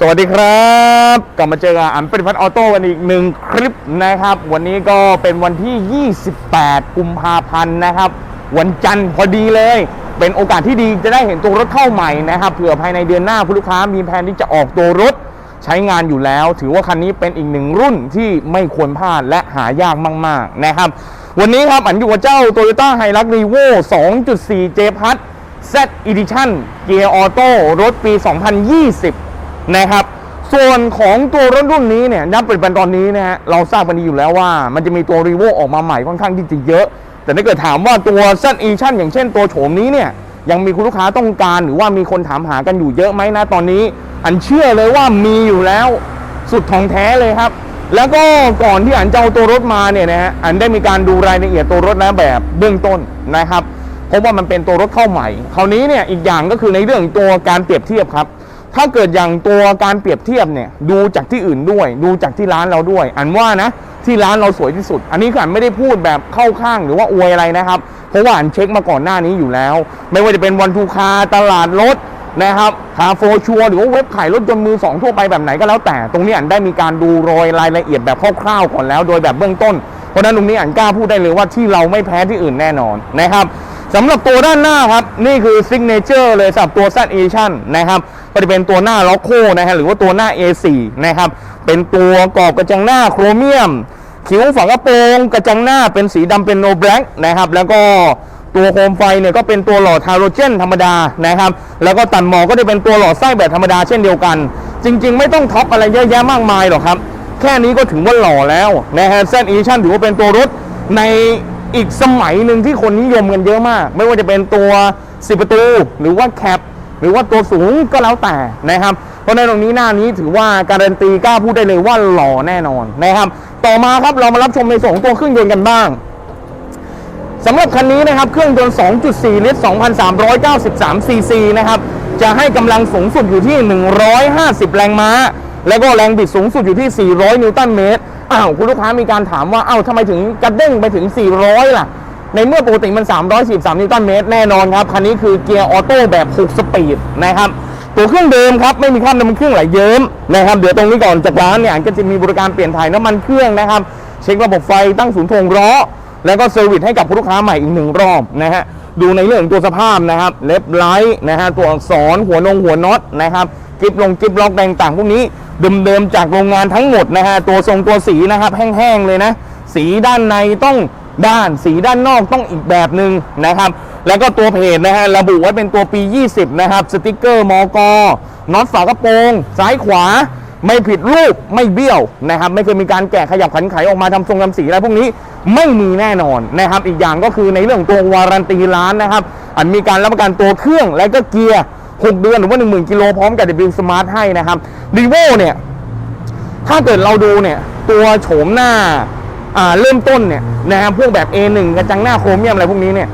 สวัสดีครับ กลับมาเจอกับอันปฏิพัฒน์ออโต้กันอีกหนึ่งคลิปนะครับ วันนี้ก็เป็นวันที่ 28 กุมภาพันธ์นะครับ วันจันทร์พอดีเลย เป็นโอกาสที่ดีจะได้เห็นตัวรถเข้าใหม่นะครับเผื่อภายในเดือนหน้าผู้ลูกค้ามีแผนที่จะออกตัวรถใช้งานอยู่แล้ว ถือว่าคันนี้เป็นอีกหนึ่งรุ่นที่ไม่ควรพลาดและหายากมาก ๆ นะครับ วันนี้ครับอันอยู่กับเจ้า Toyota Hilux Revo 2.4 J Plus Z Edition เกียร์ออโต้รถปี 2020 นะครับ ส่วนของตัวรถรุ่นนี้เนี่ยนับเป็นปันตอนนี้นะฮะเราทราบกันดีอยู่แล้วว่า มันจะมีตัว r ีโวออกมาใหม่ค่อนข้างที่จะเยอะ แต่ถ้าเกิดถามว่าตัว Z Edition อย่างเช่นตัวโฉมนี้เนี่ยยังมีคุณลูกค้าต้องการหรือว่ามีคนถามหากันอยู่เยอะไหมนะตอนนี้ อันเชื่อเลยว่ามีอยู่แล้วสุดทองแท้เลยครับ แล้วก็ก่อนที่อันจะเอาตัวรถมาเนี่ยนะฮะอันได้มีการดูรายละเอียดตัวรถนะแบบเบื้องต้นนะครับพราะว่ามันเป็นตัวรถเข้าใหม่ คราวนี้เนี่ยอีกอย่างก็คือในเรื่องตัวการเปรียบเทียบครับ ถ้าเกิดอย่างตัวการเปรียบเทียบเนี่ยดูจากที่อื่นด้วย ดูจากที่ร้านเราด้วย อันว่านะที่ร้านเราสวยที่สุด อันนี้อันไม่ได้พูดแบบเข้าข้างหรือว่าอวยอะไรนะครับ เพราะว่าอันเช็คมาก่อนหน้านี้อยู่แล้ว ไม่ว่าจะเป็นวันทูคาตลาดรถนะครับคาโฟชัวหรือว่าเว็บขายรถยนต์มือสองทั่วไปแบบไหนก็แล้วแต่ ตรงนี้อันได้มีการดูโรยรายละเอียดแบบคร่าวๆก่อนแล้ว โดยแบบเบื้องต้น เพราะฉะนั้นตรงนี้อันกล้าพูดได้เลยว่าที่เราไม่แพ้ที่อื่นแน่นอนนะครับ สำหรับตัวด้านหน้าครับ นี่คือซิกเนเจอร์เลยสำหรับตัว Z Edition นะครับก็จะเป็นตัวหน้าล็อกโคนะฮะหรือว่าตัวหน้า A4 นะครับ เป็นตัวกรอบกระจังหน้าโครเมียม คิ้วฝากระโปรงกระจังหน้าเป็นสีดำเป็นโนแบล็กนะครับ แล้วก็ตัวโคมไฟเนี่ยก็เป็นตัวหลอดฮาโลเจนธรรมดานะครับ แล้วก็ตันหมอกก็จะเป็นตัวหลอดไส้แบบธรรมดาเช่นเดียวกัน จริง ๆ ไม่ต้องท็อปอะไรเยอะแยะมากมายหรอกครับ แค่นี้ก็ถึงว่าหล่อแล้วนะฮะเส้นอีชั่นถือว่าเป็นตัวรถใน อีกสมัยหนึ่งที่คนนิยมกันเยอะมาก ไม่ว่าจะเป็นตัว 10 ประตู หรือว่าแคปหรือว่าตัวสูงก็แล้วแต่นะครับ เพราะในตรงนี้หน้านี้ถือว่าการันตีกล้าพูดได้เลยว่าหล่อแน่นอนนะครับ ต่อมาครับเรามารับชมในส่วนของตัวเครื่องยนต์กันบ้างสำหรับคันนี้นะครับเครื่องยนต์ 2.4 ลิตร 2,393 ซีซีนะครับจะให้กำลังสูงสุดอยู่ที่ 150 แรงม้า แล้วก็แรงบิดสูงสุดอยู่ที่ 400 นิวตันเมตร อ้าวคุณลูกค้ามีการถามว่าอ้าวทำไมถึงกระเด้งไปถึง 400 ล่ะ ในเมื่อปกติมัน 343 นิวตันเมตรแน่นอนครับ คันนี้คือเกียร์ออโต้แบบ 6 สปีดนะครับ ตัวเครื่องเดิมครับ ไม่มีคราบน้ำมันเครื่องไหลเยิ้มนะครับ เดี๋ยวตรงนี้ก่อนจากร้านเนี่ยก็จะมีบริการเปลี่ยนถ่ายน้ำมันเครื่องนะครับ เช็คระบบไฟตั้งศูนย์ถ่วงล้อแล้วก็เซอร์วิสให้กับผู้ลูกค้าใหม่อีกหนึ่งรอบนะฮะดูในเรื่องของตัวสภาพนะครับ เล็บไลท์นะฮะตัวอักษรหัวนงหัวน็อตนะครับกิบลงกิบล็อกแดงต่างพวกนี้ เดิมๆจากโรงงานทั้งหมดนะฮะตัวทรงตัวสีนะครับแห้งๆเลยนะ สีด้านในต้องด้านสีด้านนอกต้องอีกแบบหนึ่งนะครับ แล้วก็ตัวเพจนะฮะระบุไว้เป็นตัวปี 20 นะครับ สติกเกอร์มอกน็อตฝากระโปรง ซ้ายขวา ไม่ผิดรูปไม่เบี้ยวนะครับ ไม่เคยมีการแกะขยับขันไขออกมาทำทรงทำสีอะไรพวกนี้ไม่มีแน่นอนนะครับ อีกอย่างก็คือในเรื่องตัววารันตีร้านนะครับอันมีการรับประกันตัวเครื่องและก็เกียร์ 6 เดือนหรือว่า 10,000กิโลพร้อมกับ W Smart ให้นะครับรีโวเนี่ย ถ้าเกิดเราดูเนี่ย ตัวโฉมหน้าเริ่มต้นเนี่ยนะครับพวกแบบ A1 กระจังหน้าโครเมียมอะไรพวกนี้เนี่ย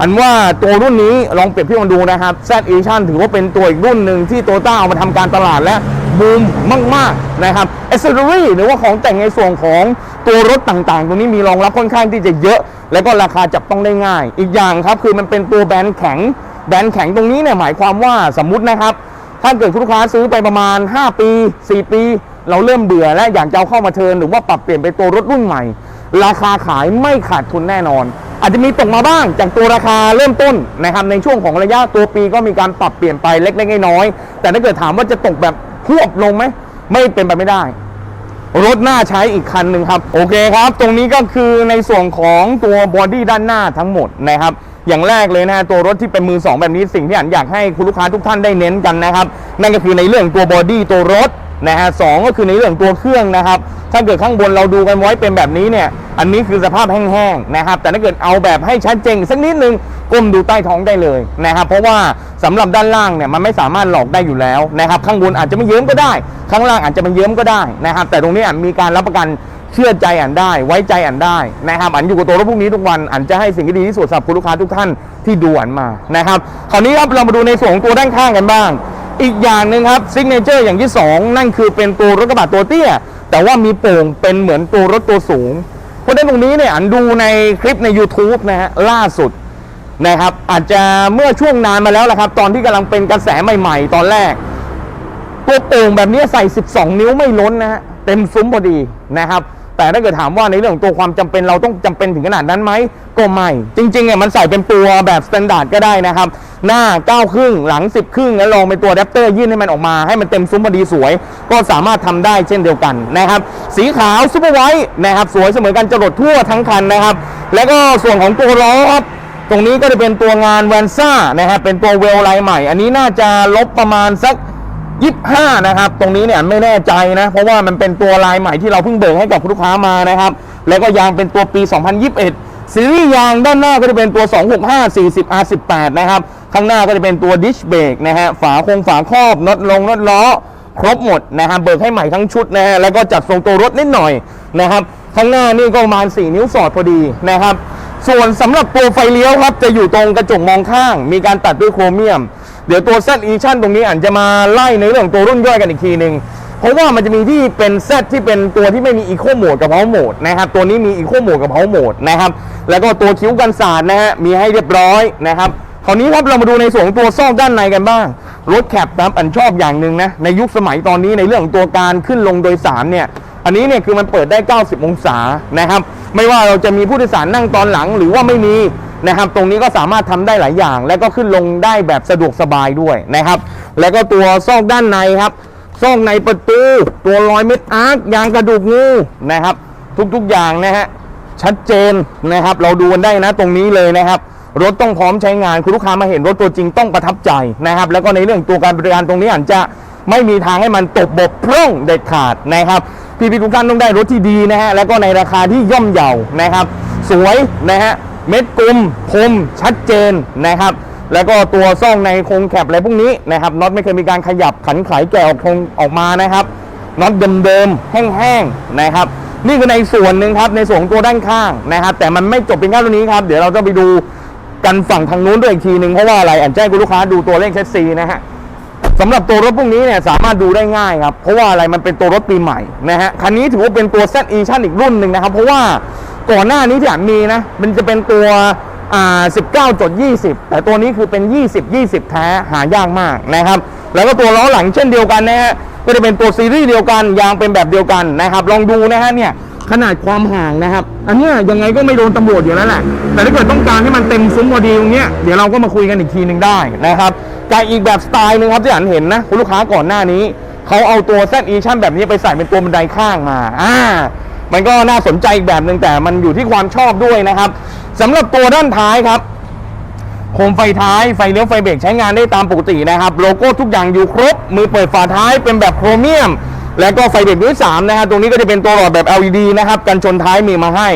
อันว่าตัวรุ่นนี้ลองเปรียบเทียบกันดูนะครับ Z Edition ถือว่าเป็นตัวอีกรุ่นหนึ่งที่โตต้าเอามาทำการตลาดและบูมมาก ๆ นะครับ Accessory หรือว่าของแต่งในส่วนของตัวรถต่างๆ ตรงนี้มีรองรับค่อนข้างที่จะเยอะ แล้วก็ราคาจับต้องได้ง่าย อีกอย่างครับคือมันเป็นตัวแบรนด์แข็ง แบนแข็งตรงนี้เนี่ยหมายความว่าสมมุตินะครับ ถ้าเกิดคุณลูกค้าซื้อไปประมาณ 5 ปี 4 ปี เราเริ่มเบื่อและอยากจะเอาเข้ามาเทินหรือว่าปรับเปลี่ยนไปตัวรถรุ่นใหม่ ราคาขายไม่ขาดทุนแน่นอน อาจจะมีตกมาบ้างจากตัวราคาเริ่มต้นนะครับในช่วงของระยะตัวปีก็มีการปรับเปลี่ยนไปเล็กๆน้อยๆแต่ถ้าเกิดถามว่าจะตกแบบพวบลงไหมไม่เป็นไปไม่ได้รถหน้าใช้อีกคันหนึ่งครับ โอเคครับ ตรงนี้ก็คือในส่วนของตัวบอดี้ด้านหน้าทั้งหมดนะครับ อย่างแรกเลยนะฮะตัวรถที่เป็นมือสองแบบนี้สิ่งที่อันอยากให้คุณลูกค้าทุกท่านได้เน้นกันนะครับ นั่นก็คือในเรื่องตัวบอดี้ตัวรถนะฮะสองก็คือในเรื่องตัวเครื่องนะครับ ถ้าเกิดข้างบนเราดูกันไว้เป็นแบบนี้เนี่ย อันนี้คือสภาพแห้งๆนะครับ แต่ถ้าเกิดเอาแบบให้ชัดเจนสักนิดนึงก้มดูใต้ท้องได้เลยนะครับ เพราะว่าสำหรับด้านล่างเนี่ยมันไม่สามารถหลอกได้อยู่แล้วนะครับ ข้างบนอาจจะไม่เยิ้มก็ได้ ข้างล่างอาจจะไม่เยิ้มก็ได้นะครับ แต่ตรงนี้มีการรับประกัน เชื่อใจอันได้ ไว้ใจอันได้นะครับอันอยู่กับตัวรถพวกนี้ทุกวันอันจะให้สิ่งที่ดีที่สุดสำหรับคุณลูกค้าทุกท่านที่ดูอันมานะครับคราวนี้ครับเรามาดูในส่วนของตัวด้านข้างกันบ้าง อีกอย่างหนึ่งครับซิกเนเจอร์อย่างที่ 2 นั่นคือเป็นตัวรถกระบะตัวเตี้ย แต่ว่ามีโป่งเป็นเหมือนตัวรถตัวสูง เพราะฉะนั้นตรงนี้เนี่ยอันดูในคลิปใน YouTube นะฮะล่าสุดนะครับอาจจะเมื่อช่วงนานมาแล้วละครับ ตอนที่กำลังเป็นกระแสใหม่ ๆ ตอนแรก ตัวโป่งแบบนี้ใส่ 12 นิ้วไม่ล้นนะฮะเต็มซุ้มพอดีนะครับ แต่ถ้าเกิดถามว่าในเรื่องของตัวความจำเป็นเราต้องจำเป็นถึงขนาดนั้นไหมก็ไม่จริงๆเนี่ยมันใส่เป็นตัวแบบสแตนดาร์ดก็ได้นะครับ หน้า9ครึ่งหลัง 10 ครึ่งแล้วลองเป็นตัวแดปเตอร์ยื่นให้มันออกมาให้มันเต็มซุ้มพอดีสวย ก็สามารถทำได้เช่นเดียวกันนะครับ สีขาวซุปเปอร์ไวท์นะครับสวยเสมอกันจรดทั่วทั้งคันนะครับ แล้วก็ส่วนของตัวล้อครับตรงนี้ก็จะเป็นตัวงานแวนซ่านะครับเป็นตัวเวลลายใหม่ อันนี้น่าจะลบประมาณสัก 25นะครับ ตรงนี้เนี่ยไม่แน่ใจนะ เพราะว่ามันเป็นตัวลายใหม่ที่เราเพิ่งเบิกให้กับลูกค้ามานะครับ แล้วก็ยางเป็นตัวปี 2021 ซีรีส์ยางด้านหน้าก็จะเป็นตัว 265 40 R18 นะครับ ข้างหน้าก็จะเป็นตัวดิชเบรกนะฮะ ฝาคงฝาครอบน็อตลงน็อตล้อ ครบหมดนะครับเบิกให้ใหม่ทั้งชุดนะฮะ แล้วก็จัดทรงตัวรถนิดหน่อยนะครับ ข้างหน้านี่ก็ประมาณ 4 นิ้วสอดพอดีนะครับ ส่วนสำหรับตัวไฟเลี้ยวครับ จะอยู่ตรงกระจกมองข้าง มีการตัดด้วยโครเมียม เดี๋ยวตัว Z Edition ตรงนี้อาจจะมาไล่ในเรื่องของตัวรุ่นย่อยกันอีกทีหนึ่งเพราะว่ามันจะมีที่เป็น Z ที่เป็นตัวที่ไม่มี Eco Mode กับ Power Mode นะครับ ตัวนี้มี Eco Mode กับ Power Mode นะครับ แล้วก็ตัวคิ้วกันสาดนะฮะ มีให้เรียบร้อยนะครับคราวนี้ครับเรามาดูในส่วนของตัวซอกด้านในกันบ้าง รถแคปนะครับอันชอบอย่างหนึ่งนะ ในยุคสมัยตอนนี้ในเรื่องของตัวการขึ้นลงโดยสารเนี่ย อันนี้เนี่ยคือมันเปิดได้ 90 องศานะครับ ไม่ว่าเราจะมีผู้โดยสารนั่งตอนหลังหรือว่าไม่มี นะครับ ตรงนี้ก็สามารถทำได้หลายอย่าง และก็ขึ้นลงได้แบบสะดวกสบายด้วยนะครับ แล้วก็ตัวซอกด้านในครับซอกในประตู ตัวรอยเม็ดอาร์คยางกระดูกงูนะครับ ทุกๆอย่างนะฮะชัดเจนนะครับ เราดูกันได้นะตรงนี้เลยนะครับรถต้องพร้อมใช้งานคุณลูกค้ามาเห็นรถตัวจริงต้องประทับใจนะครับ แล้วก็ในเรื่องตัวการบริการตรงนี้อาจจะไม่มีทางให้มันตกบกพร่องเด็ดขาดนะครับ พี่พี่ทุกท่านต้องได้รถที่ดีนะฮะแล้วก็ในราคาที่ย่อมเยานะครับ สวยนะฮะ เม็ดกลมคมชัดเจนนะครับ แล้วก็ตัวซ่องในโครงแคปอะไรพวกนี้นะครับน็อตไม่เคยมีการขยับขันไขแกะออกคงออกมานะครับน็อตเดิมๆแห้งๆนะครับ นี่คือในส่วนหนึ่งครับในส่วนของตัวด้านข้างนะครับ แต่มันไม่จบเพียงแค่ตัวนี้ครับ เดี๋ยวเราจะไปดูกันฝั่งทางนู้นด้วยอีกทีหนึ่งเพราะว่าอะไรอันแจ้งคุณลูกค้าดูตัวเลขเซตซีนะฮะสำหรับตัวรถพวกนี้เนี่ยสามารถดูได้ง่ายครับ เพราะว่าอะไรมันเป็นตัวรถปีใหม่นะฮะคันนี้ถือว่าเป็นตัว Z Edition อีกรุ่นหนึ่งนะครับ เพราะว่า ก่อนหน้านี้ที่อ่านมีนะ มันจะเป็นตัวอ่า19.20 แต่ตัวนี้คือเป็น 20 20 แท้หายากมากนะครับ แล้วก็ตัวล้อหลังเช่นเดียวกันนะฮะก็จะเป็นตัวซีรีส์เดียวกันยางเป็นแบบเดียวกันนะครับ ลองดูนะฮะเนี่ยขนาดความห่างนะครับ อันนี้ยังไงก็ไม่โดนตำรวจอยู่แล้วแหละ แต่ถ้าเกิดต้องการให้มันเต็มซุ้มพอดีตรงเนี้ยเดี๋ยวเราก็มาคุยกันอีกทีหนึ่งได้นะครับกับอีกแบบสไตล์หนึงครับที่อ่านเห็นนะคุณลูกค้าก่อนหน้านี้ เขาเอาตัว Z Edition แบบนี้ไปใส่เป็นตัวบันไดข้างมา อ่า มันก็น่าสนใจอีกแบบหนึ่งแต่มันอยู่ที่ความชอบด้วยนะครับสำหรับตัวด้านท้ายครับโคมไฟท้ายไฟเลี้ยวไฟเบรกใช้งานได้ตามปกตินะครับ โลโก้ทุกอย่างอยู่ครบ มือเปิดฝาท้ายเป็นแบบโครเมียม แล้วก็ไฟเบรกด้วย3นะฮะตรงนี้ก็จะเป็นตัวหลอดแบบ LED นะครับกันชนท้ายมีมาให้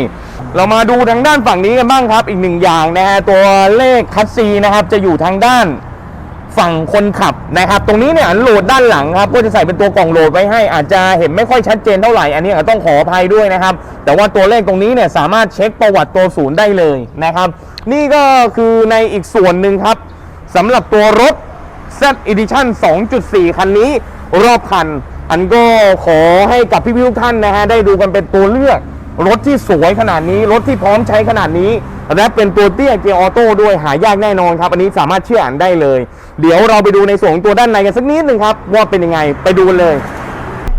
เรามาดูทางด้านฝั่งนี้กันบ้างครับ อีกหนึ่งอย่างนะฮะตัวเลขคัสซีนะครับจะอยู่ทางด้าน ฝั่งคนขับนะครับ ตรงนี้เนี่ยโหลดด้านหลังครับก็จะใส่เป็นตัวกล่องโหลดไว้ให้ อาจจะเห็นไม่ค่อยชัดเจนเท่าไหร่อันนี้อาจต้องขออภัยด้วยนะครับ แต่ว่าตัวเลขตรงนี้เนี่ยสามารถเช็คประวัติตัวศูนย์ได้เลยนะครับ นี่ก็คือในอีกส่วนหนึ่งครับสำหรับตัวรถ Z Edition 2.4 คันนี้รอบคัน อันก็ขอให้กับพี่ๆทุกท่านนะฮะได้ดูกันเป็นตัวเลือก รถที่สวยขนาดนี้ รถที่พร้อมใช้ขนาดนี้ และเป็นตัวเตี้ยเกียร์ออโต้ด้วยหายากแน่นอนครับ อันนี้สามารถเชื่ออ่านได้เลย เดี๋ยวเราไปดูในส่วนของตัวด้านในกันสักนิดหนึ่งครับ ว่าเป็นยังไงไปดูเลย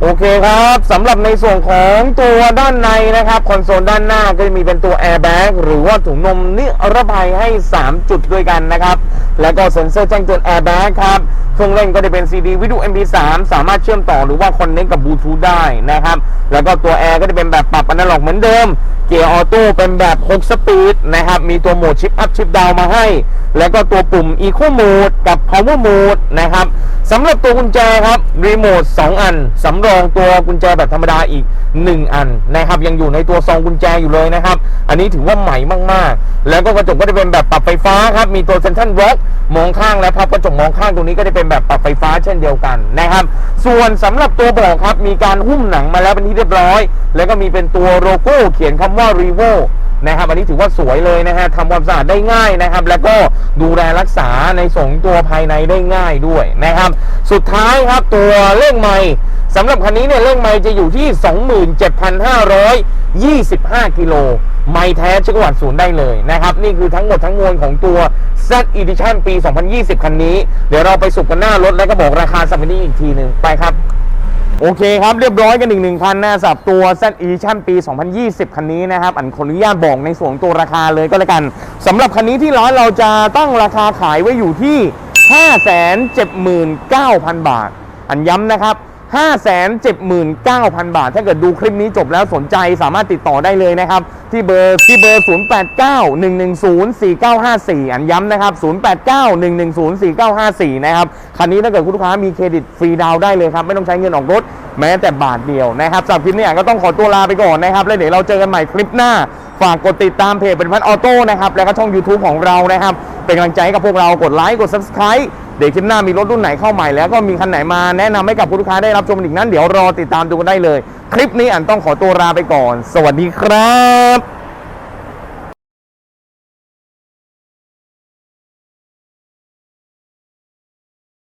โอเคครับสำหรับในส่วนของตัวด้านในนะครับคอนโซลด้านหน้าก็จะมีเป็นตัวแอร์แบ็กหรือว่าถุงนมนิรภัยให้ 3 จุดด้วยกันนะครับ แล้วก็เซ็นเซอร์แจ้งเตือนแอร์แบ็กครับ เครื่องเล่นก็จะเป็น CD วิดีโอ MP3 สามารถเชื่อมต่อหรือว่าคอนเนคกับบลูทูธได้นะครับ แล้วก็ตัวแอร์ก็จะเป็นแบบปรับอนาล็อกเหมือนเดิม เกียร์ออโต้เป็นแบบ 6 สปีดนะครับ มีตัวโหมดชิปอัพชิปดาวมาให้ แล้วก็ตัวปุ่ม Eco Mode กับ Power Mode นะครับสำหรับตัวกุญแจครับรีโมท2 อัน สำรองตัวกุญแจแบบธรรมดาอีก 1 อันนะครับ ยังอยู่ในตัวซองกุญแจอยู่เลยนะครับ อันนี้ถือว่าใหม่มากๆ แล้วก็กระจกก็จะเป็นแบบปรับไฟฟ้าครับ มีตัวเซนทรัลบล็อกมองข้างและพับกระจกมองข้างตรงนี้ก็จะเป็นแบบปรับไฟฟ้าเช่นเดียวกันนะครับ ส่วนสำหรับตัวเบาะครับมีการหุ้มหนังมาแล้วเป็นที่เรียบร้อย แล้วก็มีเป็นตัวโลโก้เขียนคำว่า r e v o นะครับอันนี้ถือว่าสวยเลยนะฮะทำความสะอาดได้ง่ายนะครับ แล้วก็ดูแลรักษาในส่งตัวภายในได้ง่ายด้วยนะครับ สุดท้ายครับตัวเลขไมล์สำหรับคันนี้เนี่ยเลขไมล์จะอยู่ที่ 27,525 กิโล ไมล์แท้เช็คประวัติศูนย์ได้เลยนะครับ นี่คือทั้งหมดทั้งมวลของตัว Z Edition ปี 2020 คันนี้ เดี๋ยวเราไปสุกกันหน้ารถแล้วก็บอกราคาสัมปนี้อีกทีหนึ่งไปครับโอเคครับเรียบร้อยกันอีกหนึ่งคันนะสำหรับตัว Z Edition ปี 2020 คันนี้นะครับอันขออนุญาตบอกในส่วนของตัวราคาเลยก็แล้วกันสำหรับคันนี้ที่ร้านเราจะตั้งราคาขายไว้อยู่ที่ 579,000 บาท อันย้ำนะครับ 579,000 บาท ถ้าเกิดดูคลิปนี้จบแล้วสนใจสามารถติดต่อได้เลยนะครับ ที่เบอร์ที่เบอร์ 0891104954 อันย้ำนะครับ 0891104954 นะครับ คันนี้ถ้าเกิดคุณลูกค้ามีเครดิตฟรีดาวได้เลยครับ ไม่ต้องใช้เงินออกรถแม้แต่บาทเดียวนะครับสำหรับคลิปนี้ก็ต้องขอตัวลาไปก่อนนะครับ แล้วเดี๋ยวเราเจอกันใหม่คลิปหน้า ฝากกดติดตามเพจเป็นพันออโต้นะครับ แล้วก็ช่อง YouTube ของเรานะครับ เป็นกำลังใจให้กับพวกเรา กดไลค์ กด Subscribe เดี๋ยวคลิปหน้ามีรถรุ่นไหนเข้าใหม่แล้วก็มีคันไหนมาแนะนำให้กับผู้ลูกค้าได้รับชมอีกนั้น เดี๋ยวรอติดตามดูกันได้เลย คลิปนี้อันต้องขอตัวลาไปก่อน สวัสดีครับ